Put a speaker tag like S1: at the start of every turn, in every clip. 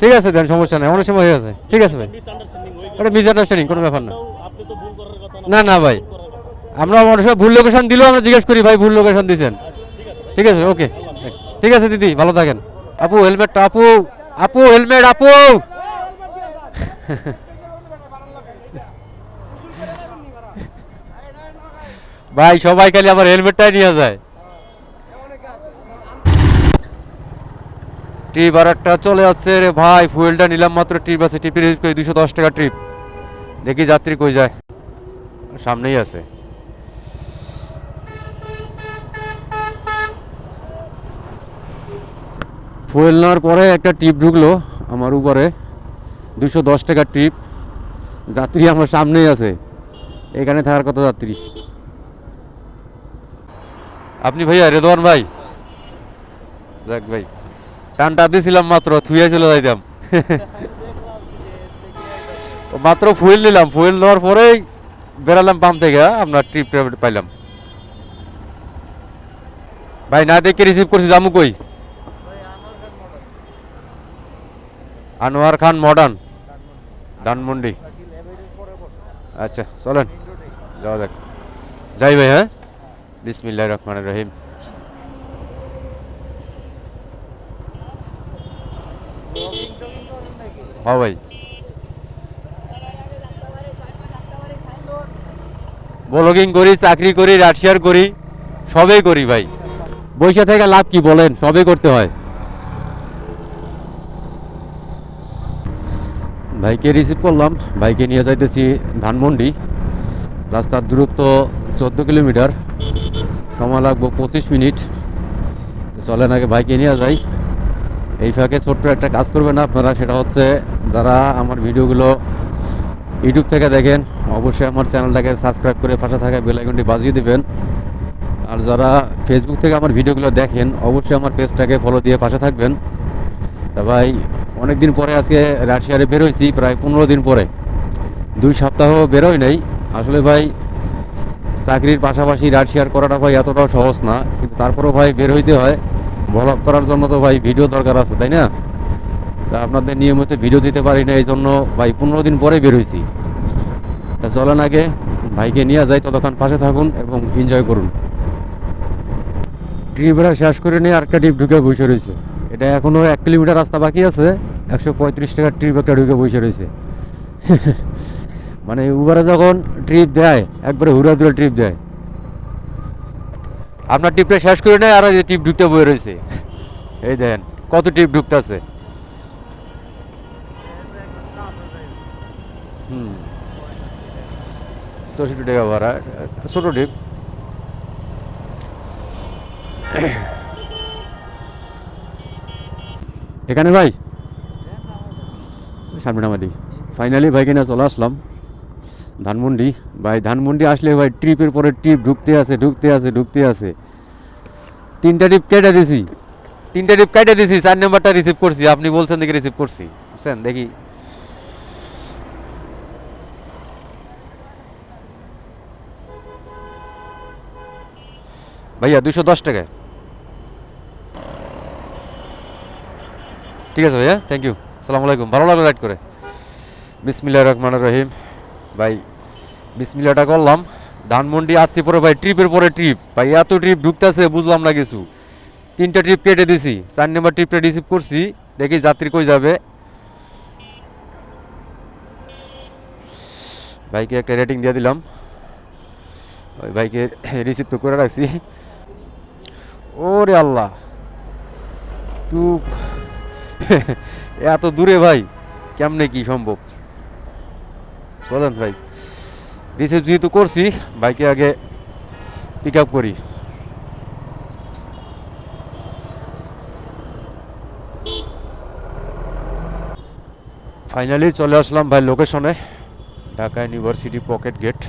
S1: ঠিক আছে দেন সমস্যা নেই অনেক সময় হয়ে গেছে। ঠিক আছে ভাই।
S2: মিসআন্ডারস্ট্যান্ডিং
S1: ওটা মিস আন্ডারস্ট্যান্ডিং কোনো ব্যাপার না। না। না ভাই। আমরা অনেক সময় ভুল লোকেশন দিলেও আমরা জিজ্ঞেস করি ভাই ভুল লোকেশন দিয়েছেন ঠিক আছে ওকে। ঠিক আছে দিদি ভালো থাকেন। আপু হেলমেটটা আপু আপু হেলমেট আপু! ভাই সবাই খালি আবার হেলমেটটাই নিয়ে যায়। ট্রিপ আর একটা চলে যাচ্ছে রে ভাই। ফুয়েলটা নিলাম মাত্র ট্রিপ আছে। ট্রিপের রিসিভ করি দুশো দশ টাকা ট্রিপ দেখি যাত্রী কই যায়। সামনেই আছে। ফুয়েল নেওয়ার পরে একটা ট্রিপ ঢুকলো আমার উপরে। দুশো দশ টাকা ট্রিপ যাত্রী আমার সামনেই আছে। এখানে থাকার কথা যাত্রী। আপনি ভাইয়া রেদওয়ান ভাই? যাক ভাই। টানটা দিয়েছিলাম মাত্র, থুয়ে চলে যাইতাম। মাত্র ফুয়েল নিলাম, ফুয়েল নেওয়ার পরেই বেরালাম পাম্প থেকে আপনার ট্রিপ পাইলাম। ভাই, না দেখে রিসিভ করছি জামু কই? আনোয়ার খান মডার্ন ধানমন্ডি। আচ্ছা চলেন, যাওয়া যাক। যাই ভাই হ্যাঁ? বিসমিল্লাহ রহমান রহিম। হ্যাঁ ভাই ব্লগিং করি চাকরি করি রাশিয়ার করি সবই করি ভাই বৈশা থেকে লাভ কি বলেন সবই করতে হয় ভাইকে রিসিভ করলাম ভাইকে নিয়ে যাইতেছি ধানমন্ডি রাস্তার দূরত্ব চোদ্দ কিলোমিটার সময় লাগবো পঁচিশ মিনিট চলেন আগে ভাইকে নিয়ে যাই এই ফাঁকে ছোট্ট একটা কাজ করবেন আপনারা সেটা হচ্ছে যারা আমার ভিডিওগুলো ইউটিউব থেকে দেখেন, অবশ্যই আমার চ্যানেলটাকে সাবস্ক্রাইব করে পাশে থাকা বেল আইকনটি বাজিয়ে দিবেন। আর যারা ফেসবুক থেকে আমার ভিডিওগুলো দেখেন, অবশ্যই আমার পেজটাকে ফলো দিয়ে পাশে থাকবেন। তা ভাই অনেক দিন পরে আজকে রাশিয়ারে বেরোইছি প্রায় পনেরো দিন পরে। দুই সপ্তাহ বেরোই নাই। আসলে ভাই, চাকরির পাশাপাশি রাশিয়ার করাটা ভাই এতটাও সহজ না, কিন্তু তারপরেও ভাই বের হইতে হয়। ব্লগ করার জন্য তো ভাই ভিডিও দরকার আছে, তাই না? তা আপনাদের নিয়মিত ভিডিও দিতে পারি না এই জন্য ভাই পনেরো দিন পরে বের হয়েছি তা চলেন আগে, ভাইকে নিয়ে যাই ততক্ষণ পাশে থাকুন এবং এনজয় করুন। ট্রিপটা শেষ করে নিয়ে আরেকটা ট্রিপ ঢুকে বসে রয়েছে। এটা এখনও এক কিলোমিটার রাস্তা বাকি আছে, একশো পঁয়ত্রিশ টাকার ট্রিপ একটা ঢুকে বসে রয়েছে। মানে উবারে যখন ট্রিপ দেয়, একবারে হুড়া দুরা ট্রিপ দেয়। আপনার ট্রিপটা শেষ করে নেয়, আর এই যে ট্রিপ ঢুকতে বয়ে রয়েছে। এই দেন কত টিপ ঢুকতেছে। হুম। টাকা ভাড়া, ছোটো ট্রিপ এখানে ভাই? সামনে নামাদি ফাইনালি ভাইকে নিয়ে চলে আসলাম। ধানমন্ডি? ভাই, ধানমন্ডি আসলে ভাই ট্রিপের পরে ট্রিপ ঢুকতে আছে ঢুকতে আছে ঢুকতে আছে। তিনটা ট্রিপ কেটে দিছি। তিনটা ট্রিপ কেটে দিছি, চার নাম্বারটা রিসিভ করছি। আপনি বলছেন দেখি রিসিভ করছি। বুঝছেন? দেখি। ভাইয়া দুশো দশ টাকায়। ঠিক আছে ভাইয়া? থ্যাংক ইউ সালাম আলাইকুম। ভালো লাগল রাইড করে। বিসমিল্লা রহমান রহিম। ভাই বিসমিল্লাটা করলাম। ধানমন্ডি আসছি পরে ভাই ট্রিপের পরে ট্রিপ ভাই, এত ট্রিপ ঢুকতেছে, বুঝলাম না কিছু। তিনটা ট্রিপ কেটে দিছি, চার নম্বর ট্রিপটা রিসিভ করছি, দেখি যাত্রী কই যাবে। ভাইকে একটা রেটিং দিয়ে দিলাম। ওই ভাইকে রিসিভ তো করে রাখছি। ওরে আল্লাহ। তু এত দূরে ভাই, কেমনে কি সম্ভব? চলেন ভাই। রিসিভ যেহেতু করছি বাইকে আগে পিক আপ করি। ফাইনালি চলে আসলাম ভাই লোকেশনে ঢাকা ইউনিভার্সিটি পকেট গেট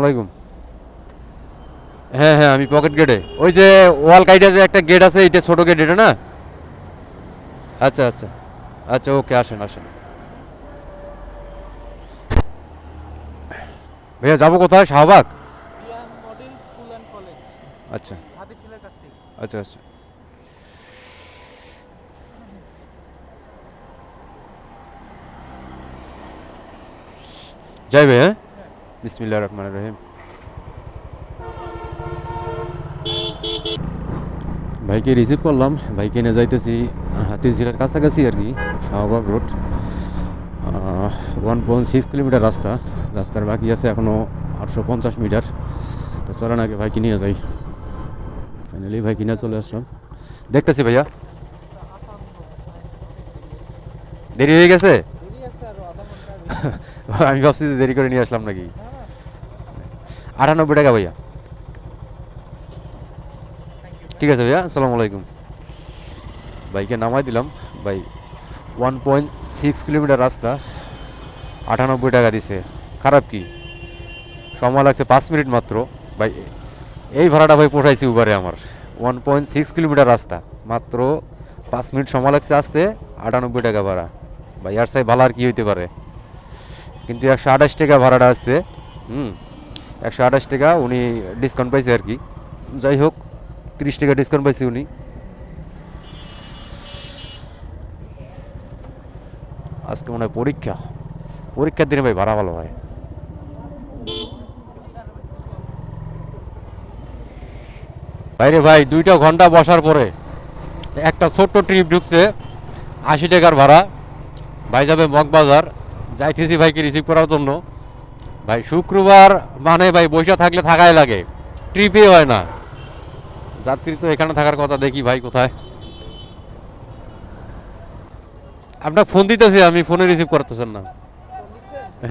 S1: আলাইকুম। হ্যাঁ হ্যাঁ আমি পকেট গেটে ওই যে ওয়াল কাইটে যে একটা গেট আছে এটা ছোট গেট এটা না? আচ্ছা আচ্ছা। আচ্ছা ওকে আসেন আসেন। ভাইয়া যাব কোথায়? শাহবাগ? আচ্ছা। আচ্ছা আচ্ছা। যাইবে হ্যাঁ বিসমিল্লাহ রহমান রহিম। ভাইকে রিসিভ করলাম। ভাইকে নিয়ে যাইতেছি। হাতির ঝিলের কাছাকাছি আর কি, Shahbag road. One point six kilometre রাস্তা, রাস্তার বাকি আছে এখনও আটশো পঞ্চাশ মিটার। তো চলেন আগে ভাইকে নিয়ে যাই। ফাইনালি ভাই কিনে চলে আসলাম। দেখতেছি ভাইয়া। দেরি হয়ে গেছে? আমি ভাবছি যে দেরি করে নিয়ে আসলাম নাকি? আটানব্বই টাকা ভাইয়া। ঠিক আছে ভাইয়া, আসসালামু আলাইকুম। বাইকে নামাই দিলাম, ভাই ওয়ান পয়েন্ট সিক্স কিলোমিটার রাস্তা, আটানব্বই টাকা দিছে। খারাপ কি? সময় লাগছে পাঁচ মিনিট মাত্র। ভাই, এই ভাড়াটা ভাই পোষাইছি উবারে আমার। ওয়ান পয়েন্ট সিক্স কিলোমিটার রাস্তা, মাত্র পাঁচ মিনিট সময় লাগছে আসতে, আটানব্বই টাকা ভাড়া। ভাই আর সাই ভালো আর কী হইতে পারে? কিন্তু একশো আঠাশ টাকা ভাড়াটা আসছে, হুম, একশো আঠাশ টাকা উনি ডিসকাউন্ট পাইছে আর কি। যাই হোক, তিরিশ টাকা ডিসকাউন্ট পাইছে উনি। আজকে মনে হয় পরীক্ষা। পরীক্ষার দিনে ভাই ভাড়া ভালো হয়। বাইরে ভাই, দুইটা ঘণ্টা বসার পরে একটা ছোট্ট ট্রিপ ঢুকছে, আশি টাকার ভাড়া। ভাই যাবে মগবাজার। যাইতেছি ভাইকে রিসিভ করার জন্য। ভাই, শুক্রবার মানে ভাই বৈশা থাকলে থাকাই লাগে। ট্রিপে হয় না। যাত্রী তো এখানে থাকার কথা, দেখি ভাই কোথায়। আপনার ফোন দিতেছি, আমি ফোনে রিসিভ করতেছেন না।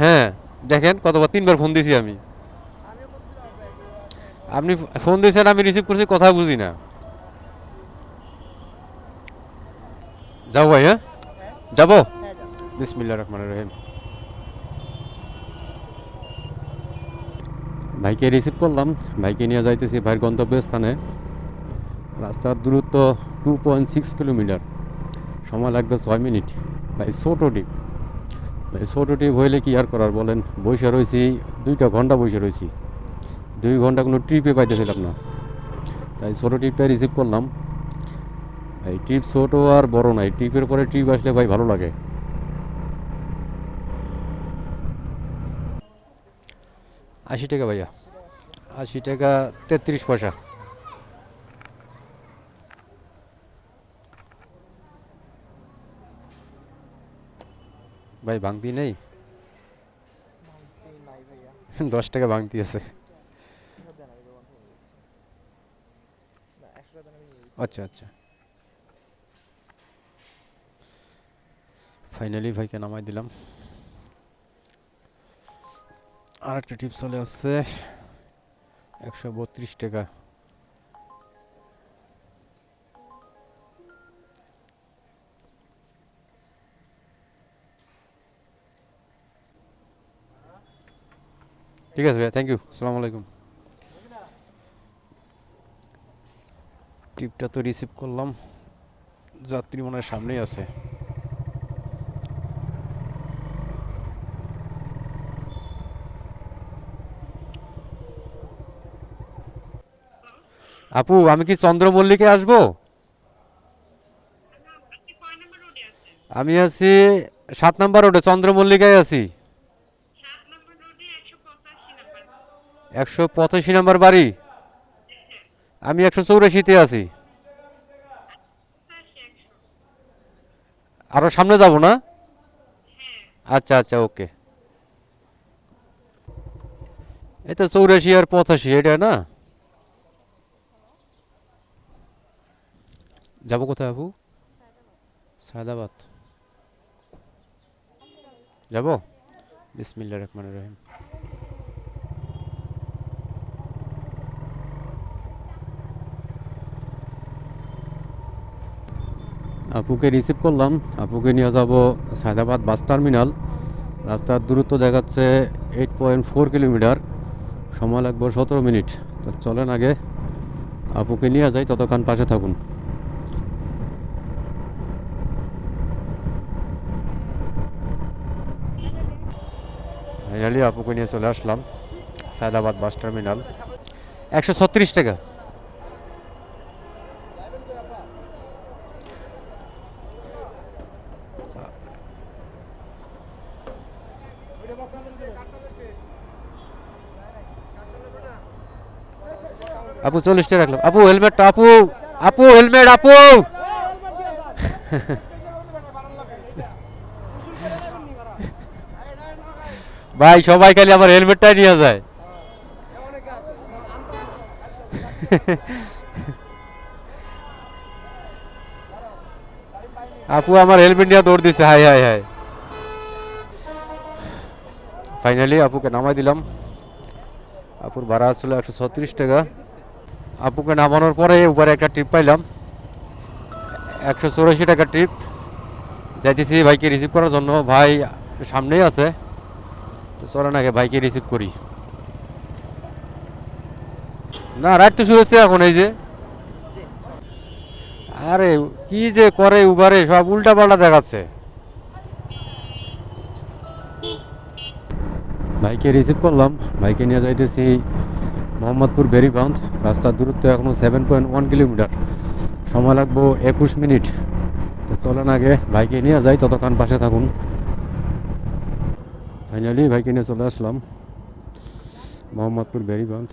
S1: হ্যাঁ দেখেন, কতবার, তিনবার ফোন দিছি আমি। আপনি ফোন দিয়েছেন, আমি রিসিভ করছি, কথা বুঝি না। যাব ভাই হ্যাঁ? যাব? বিসমিল্লা রহমান রহিম। ভাইকে রিসিভ করলাম, ভাইকে নিয়ে যাইতেছি ভাইয়ের গন্তব্যস্থানে। রাস্তার দূরত্ব টু পয়েন্ট সিক্স কিলোমিটার সময় লাগবে ছয় মিনিট। ভাই ছোটো টিপ। ভাই ছোটো টিপ হইলে কি আর করার বলেন? বসে রয়েছি দুইটা ঘণ্টা বসে রয়েছি দুই ঘণ্টা কোনো ট্রিপে পাইতেছিলাম না। তাই ছোটো টিপটা রিসিভ করলাম। এই ট্রিপ ছোটো আর বড় নাই ট্রিপের পরে ট্রিপ আসলে ভাই ভালো লাগে। আশি টাকা ভাইয়া। আশি টাকা তেত্রিশ পয়সা। ভাই ভাঙতি নেই? দশ টাকা ভাঙতি আছে। আচ্ছা আচ্ছা। ফাইনালি ভাইকে নামাই দিলাম। আর একটা টিপস চলে আসছে। একশো বত্রিশ টাকা। ঠিক আছে ভাইয়া থ্যাংক ইউ আসসালামু আলাইকুম। টিপটা তো রিসিভ করলাম, যাত্রী মনে সামনেই আছে। আপু, আমি কি চন্দ্রমল্লিকে আসব? আমি আছি সাত নাম্বার রোডে চন্দ্র চন্দ্রমল্লিকায় আছি। একশো পঁচাশি নম্বর বাড়ি। আমি একশো চৌরাশিতে আছি। আরও সামনে যাব না? আচ্ছা আচ্ছা ওকে। তো চৌরাশি আর পঁচাশি, এটা না? যাব কোথায় আপু সায়দাবাদ। যাব? বিসমিল্লা রহমান রহিম। আপুকে রিসিভ করলাম। আপুকে নিয়ে যাব সায়দাবাদ বাস টার্মিনাল। রাস্তার দূরত্ব দেখাচ্ছে এইট পয়েন্ট ফোর কিলোমিটার। সময় লাগবে সতেরো মিনিট। তো চলেন আগে আপুকে নিয়ে যাই, ততক্ষণ পাশে থাকুন। ফাইনালি আপুকে নিয়ে চলে আসলাম সায়দাবাদ বাস টার্মিনাল। একশো ছত্রিশ টাকা। আপু চল্লিশটা রাখলাম। আপু, হেলমেটটা, আপু আপু, হেলমেট, আপু! ভাই, সবাই খালি আমার হেলমেটটাই নিয়ে যায়। আপু, আমার হেলমেট নিয়ে দৌড় দিছে। High high high. ফাইনালি আপুকে নামাই দিলাম আপুর ভাড়া আসছিল একশো ছত্রিশ টাকা আপুকে নামানোর পরে উপরে একটা ট্রিপ পাইলাম একশো চৌরাশি টাকা ট্রিপ যাইতেছি ভাইকে রিসিভ করার জন্য ভাই সামনেই আছে তো চলেন আগে ভাইকে রিসিভ করি না রাইড তো শুরু হচ্ছে এখন এই যে আরে কি যে করে উবারে সব উল্টা পাল্টা দেখাচ্ছে ভাইকে রিসিভ করলাম বাইকে নিয়ে যাইতেছি মোহাম্মদপুর বেরিগঞ্জ রাস্তার দূরত্ব এখনও সেভেন পয়েন্ট ওয়ান কিলোমিটার সময় লাগবো একুশ মিনিট। তো চলেন আগে ভাইকে নিয়ে যাই, ততক্ষণ পাশে থাকুন। ফাইনালি বাইকে নিয়ে চলে আসলাম মোহাম্মদপুর বেরিবাঁধ।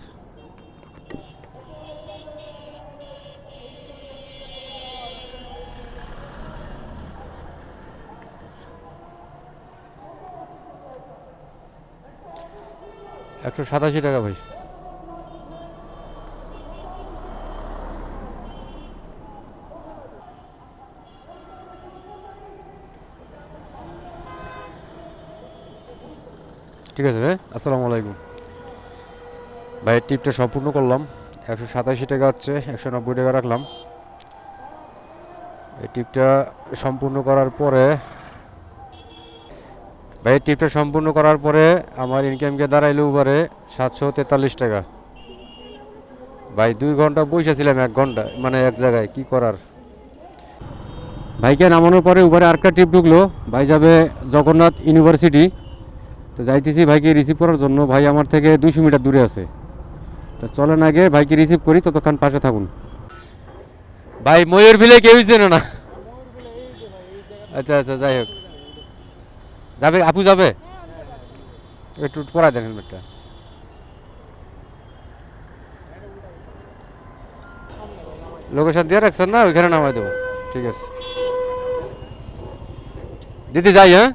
S1: একশো সাতাশি টাকা ভাই। ঠিক আছে ভাই, আসসালামু আলাইকুম। ভাই, টিপটা সম্পূর্ণ করলাম। একশো সাতাশি টাকা হচ্ছে, একশো নব্বই টাকা রাখলাম। এই টিপটা সম্পূর্ণ করার পরে ভাই, টিপটা সম্পূর্ণ করার পরে আমার ইনকামকে দাঁড়াইলো উপরে সাতশো তেতাল্লিশ টাকা। ভাই, দুই ঘণ্টা বসেছিলাম এক ঘণ্টা মানে এক জায়গায়, কি করার? ভাইকে নামানোর পরে উপরে আরেকটা ট্রিপ ঢুকলো, ভাই যাবে জগন্নাথ ইউনিভার্সিটি। তো যাইতেছি ভাইকে রিসিভ করার জন্য, ভাই আমার থেকে দুশো মিটার দূরে আছে। তো চলেন আগে ভাইকে রিসিভ করি, ততক্ষণ পাশে থাকুন। ভাই, ময়ূর ভিলে কেউই চেনে না। আচ্ছা আচ্ছা যাই হোক। যাবে আপু যাবে? একটু পরাই দেন হেলমেটটা লোকেশন দিয়ে রাখছেন না? ওইখানে নামাই দেবো। ঠিক আছে। দিদি যাই হ্যাঁ?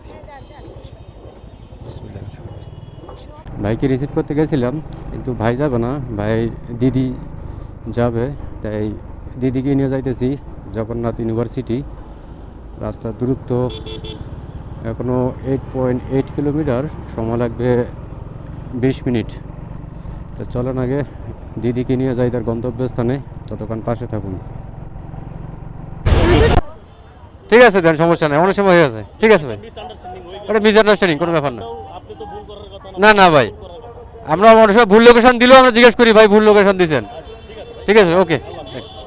S1: ভাইকে রিসিভ করতে গেছিলাম কিন্তু ভাই যাবে না। ভাই দিদি যাবে তাই দিদিকে নিয়ে যাইতেছি। জগন্নাথ ইউনিভার্সিটি রাস্তার দূরত্ব। এখনও এইট পয়েন্ট এইট কিলোমিটার সময় লাগবে বিশ মিনিট। তো চলেন আগে দিদিকে নিয়ে যাই তার গন্তব্যস্থানে, ততক্ষণ পাশে থাকুন। ঠিক আছে দেন, সমস্যা নেই, অনেক সময় হয়ে গেছে। ঠিক আছে ভাই। ওটা মিসআন্ডারস্ট্যান্ডিং কোনো ব্যাপার না। না না ভাই। আমরা অনেক সময় ভুল লোকেশন দিলেও আমরা জিজ্ঞেস করি, ভাই, ভুল লোকেশন দিয়েছেন ঠিক আছে ওকে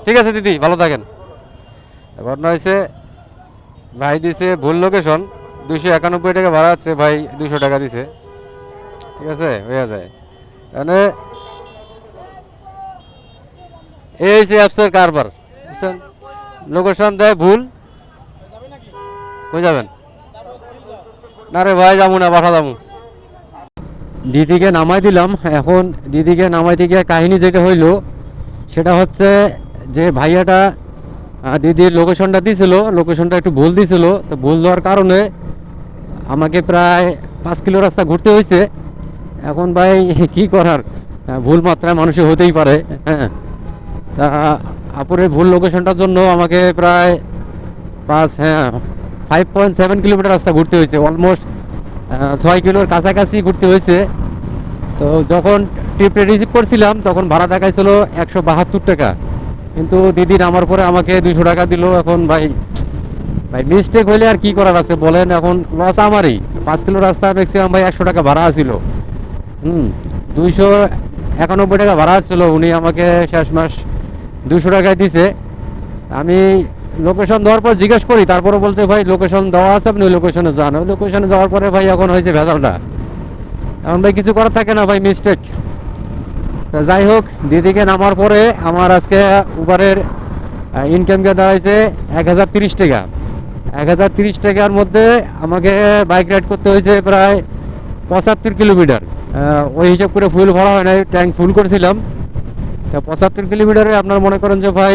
S1: ঠিক আছে দিদি, ভালো থাকেন। ঘটনা হয়েছে ভাই দিছে ভুল লোকেশন দুশো একানব্বই টাকা ভাড়া আছে, ভাই দুশো টাকা দিছে। ঠিক আছে? হয়ে যায়। মানে এই হচ্ছে অ্যাপসের কারবার, বুঝছেন? লোকেশন দেয় ভুল। কই যাবেন? না রে ভাই, যাব না, বাসা যাব। দিদিকে নামাই দিলাম। এখন দিদিকে নামাইতে গিয়ে কাহিনী যেটা হইল, সেটা হচ্ছে যে ভাইয়াটা দিদির লোকেশনটা দিছিল, লোকেশনটা একটু ভুল দিছিল। তো ভুল দেওয়ার কারণে আমাকে প্রায় পাঁচ কিলো রাস্তা ঘুরতে হয়েছে। এখন ভাই, কি করার? ভুল মাত্রায় মানুষের হতেই পারে। হ্যাঁ। তা, আপুরের ভুল লোকেশনটার জন্য আমাকে প্রায় পাঁচ হ্যাঁ ফাইভ পয়েন্ট সেভেন কিলোমিটার রাস্তা ঘুরতে হয়েছে। অলমোস্ট ছয় কিলোর কাছাকাছি ঘুরতে হয়েছে। তো যখন ট্রিপে রিসিভ করছিলাম, তখন ভাড়া দেখাইছিল একশো বাহাত্তর টাকা। কিন্তু দিদির আমার পরে আমাকে দুশো টাকা দিল। এখন ভাই ভাই মিস্টেক হইলে আর কি করার আছে? বলেন এখন লস আমারই। পাঁচ কিলো রাস্তা ম্যাক্সিমাম ভাই একশো টাকা ভাড়া আছিল। হুম, দুইশো একানব্বই টাকা ভাড়া ছিল উনি আমাকে শেষ মাস দুশো টাকায় দিছে। আমি লোকেশন দেওয়ার পর জিজ্ঞেস করি তারপরে বলতে ভাই লোকেশন দেওয়া আছে, আপনি লোকেশনে যান। ওই লোকেশনে যাওয়ার পরে ভাই এখন হয়েছে ভেজালটা। এখন ভাই কিছু করার থাকে না ভাই মিস্টেক তা যাই হোক, দিদিকে নামার পরে আমার আজকে উবারের ইনকামকে দাঁড়াইছে এক হাজার তিরিশ টাকা। এক হাজার তিরিশ টাকার মধ্যে আমাকে বাইক রাইড করতে হয়েছে প্রায় পঁচাত্তর কিলোমিটার। ওই হিসাব করে ফুল ভরা হয় নাই ট্যাঙ্ক ফুল করেছিলাম। তা পঁচাত্তর কিলোমিটারে আপনার মনে করেন যে ভাই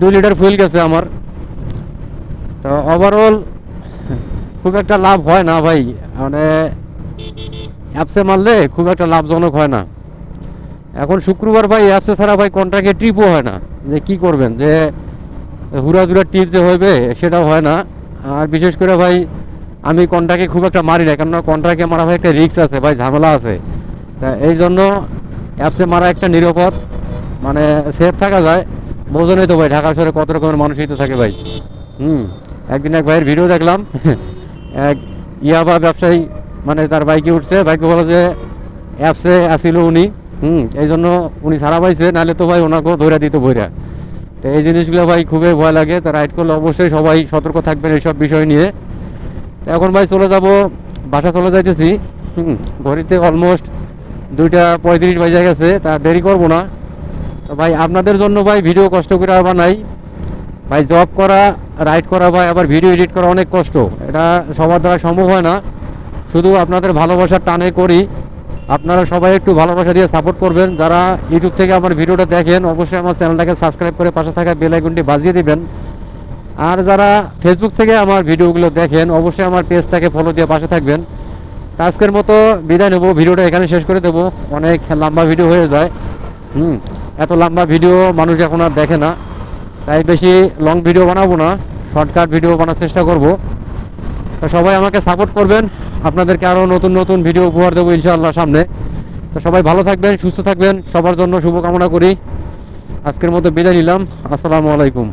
S1: দুই লিটার ফুল গেছে আমার। তো ওভারঅল খুব একটা লাভ হয় না ভাই। মানে অ্যাপসে মারলে খুব একটা লাভজনক হয় না। এখন শুক্রবার ভাই অ্যাপসে ছাড়া ভাই কন্ট্রাক্টে ট্রিপও হয় না। যে কি করবেন? যে হুড়াধুরা টিপ যে হইবে সেটাও হয় না। আর বিশেষ করে ভাই আমি কন্ট্রাক্টে খুব একটা মারি না কেননা কন্ট্রাক্টে মারা ভাই একটা রিস্ক আছে ভাই ঝামেলা আছে। তা এই জন্য অ্যাপসে মারা একটা নিরাপদ মানে সেফ থাকা যায়। বোঝনেই তো ভাই ঢাকা শহরে কত রকমের মানুষই তো থাকে ভাই। হুম একদিন এক ভাইয়ের ভিডিও দেখলাম। এক ইয়াবা ব্যবসায়ী মানে তার বাইকে উঠছে বাইকে বলে যে অ্যাপসে আসিল উনি। হুম এই জন্য উনি ছাড়া পাইছে নাহলে তো ভাই ওনাকেও ধরে দিত বইরা। তো এই জিনিসগুলো ভাই খুবই ভয় লাগে, তো রাইড করলে অবশ্যই সবাই সতর্ক থাকবেন এইসব বিষয় নিয়ে। তো এখন ভাই চলে যাব, বাসা চলে যাইতেছি, হুম, ঘড়িতে অলমোস্ট দুইটা পঁয়ত্রিশ বাজে গেছে, তা দেরি করব না। তো ভাই আপনাদের জন্য ভাই ভিডিও কষ্ট করে আবার নাই। ভাই জব করা রাইড করা ভাই আবার ভিডিও এডিট করা অনেক কষ্ট, এটা সবার দ্বারা সম্ভব হয় না। শুধু আপনাদের ভালোবাসার টানে করি। আপনারা সবাই একটু ভালোবাসা দিয়ে সাপোর্ট করবেন। যারা ইউটিউব থেকে আমার ভিডিওটা দেখেন, অবশ্যই আমার চ্যানেলটাকে সাবস্ক্রাইব করে পাশে থাকা বেল বাজিয়ে দিবেন। আর যারা ফেসবুক থেকে আমার ভিডিওগুলো দেখেন, অবশ্যই আমার পেজটাকে ফলো দিয়ে পাশে থাকবেন। আজকের মতো বিদায় নেব। ভিডিওটা এখানে শেষ করে দেবো। অনেক লম্বা ভিডিও হয়ে যায়। হুম, এত লম্বা ভিডিও মানুষ এখন আর দেখে না। তাই বেশি লং ভিডিও বানাবো না। শর্টকাট ভিডিও বানার চেষ্টা করব। তো সবাই আমাকে সাপোর্ট করবেন। আপনাদেরকে আরও নতুন নতুন ভিডিও উপহার দেবো ইনশাআল্লাহ সামনে। তো সবাই ভালো থাকবেন, সুস্থ থাকবেন। সবার জন্য শুভকামনা করি। আজকের মতো বিদায় নিলাম। আসসালামু আলাইকুম।